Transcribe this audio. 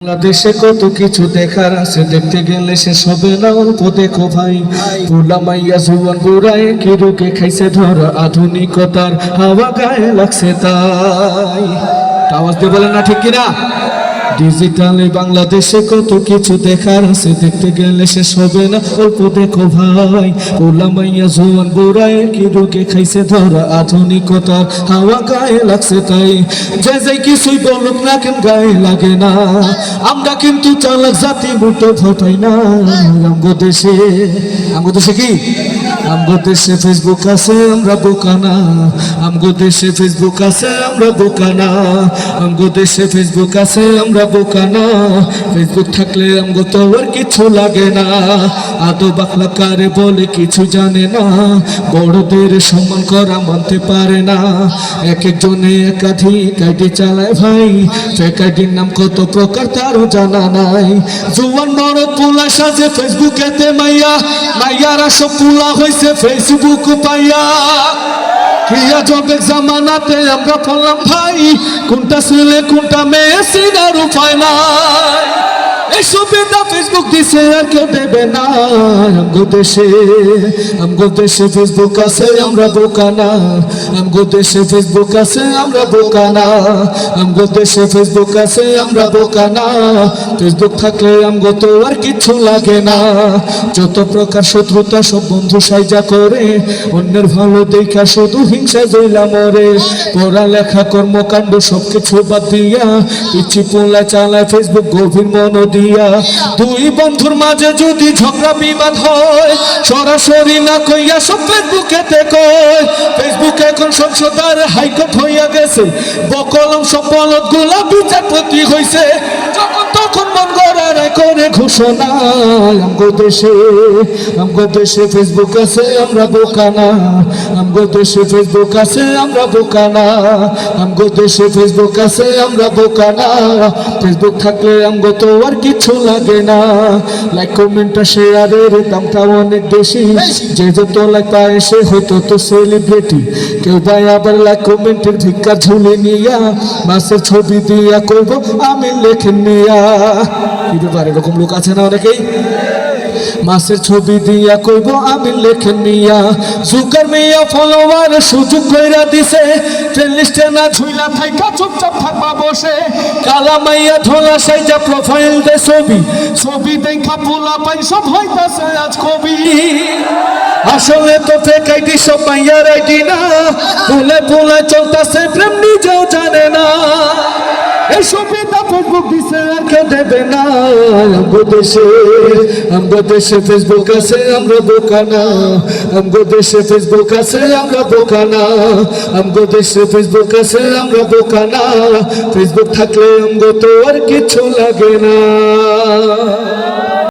বাংলাদেশে কত কিছু দেখার আছে, দেখতে গেলে শেষ হবে না অল্প দেখো ভাই। পোলা মাইয়া জুয়ান বুড়ায় কি রুকে খাইছে ধর, আধুনিকতার হাওয়া গায়ে লাগছে তাই। আওয়াজ দিয়ে বলেন না ঠিক কিনা? ডিজিটালে বাংলাদেশে কত কিছু দেখার আছে, দেখতে গেলে শেষ হবে না, অল্প দেখো ভাই। পোলা মাইয়া জুয়ান বুড়ায় কি রোগে খাইছে ধর, আধুনিকতার হাওয়া গায়ে লাগছে তাই। যে যে কিছুই বলুক না কেন গায়ে লাগে না। আমরা কিন্তু চালাক জাতি মুটো ঘটাই না আমগো দেশে আমগো দেশে কি? আমগো দেশে ফেসবুক আছে, আমরা বোকা না আমগো দেশে ফেসবুক আছে, আমরা বোকা না আমগো দেশে ফেসবুক আছে, আমরা বোকা না ফেসবুক থাকলে আমগো তো আর কিছু লাগে না। আদো বাকলা কারে বলে কিছু জানে না। বড়দের সম্মান করা মানতে পারে না। এক একজনে একাধিক আইডি চালায় ভাই। ফেক আইডির নাম কত প্রকার তারও জানা নাই। জুয়ান বড় পোলা সাজে ফেসবুকেতে মাইয়া। মাইয়ারা সব পোলা হয়েছে ফেসবুক পাইয়া। ক্রিয়া জবের জামানাতে আমরা পড়লাম ভাই কোনটা ছেলে কোনটা মেয়ে সিনার আর কিছু লাগে না। যত প্রকার শত্রুতা সব বন্ধু সাইজা করে, অন্যের ভালো দেখা শুধু হিংসা জইলা মরে। পড়ালেখা, কর্মকাণ্ড সবকিছু বাদ দিয়া পিছি পোলা চালায় ফেসবুক গভীর মন দিয়া। দুই বন্ধুর মাঝে যদি ঝগড়া বিবাদ হয়, সরাসরি না কইয়া সব ফেসবুকেতে কয় ফেসবুকে এখন সংসদার হাইকোর্ট হইয়া গেছে। বকলম সবগুলা বিচারপতি হইছে। তখন মন গড়ার করে ঘোষণা আমগো দেশে আমগো দেশে ফেসবুক আছে আমরা বোকা না আমগো দেশে ফেসবুক আছে আমরা বোকা না আমগো দেশে ফেসবুক আছে আমরা বোকা না ফেসবুক থাকলে আমগো তো আর কিছু লাগে না। লাইক কমেন্ট শেয়ারের দামটা অনেক বেশি। যে যত লাইক পায় সে হতো তো সেলিব্রিটি কেউ ভাই আবার লাইক কমেন্টের ভিক্ষা ঝুলে নিয়া মাসের ছবি দিয়া করব আমি লেখেন নিয়া কি ব্যাপার এরকম লোক আছে না অনেকেই? মাসের ছবি দিয়া কইব, আমি লেখেন মিয়া। সুগার মিয়া ফলোয়ার সুযোগ কইরা দিছে। ট্রেন লিস্টে না ঝুইলা থাইকা চুপচাপ থাকবা বসে। কালা মাইয়া ধোলা সাইজা প্রোফাইল দে ছবি। ছবি দেখা পোলা পাই, সব হইতাছে আজ কবি। আসলে তো ফেক আইডি সব মাইয়ার আইডি না। ভুলে ভুলে চলতাছে, প্রেম নিজেও জানে না। এই সুবিধা ফেসবুক দিছে, আর কেউ দেবে না। আমগো দেশে আমগো দেশে ফেসবুক আছে, আমরা বোকা না থাকলে আমগো তো আর কিছু লাগে না।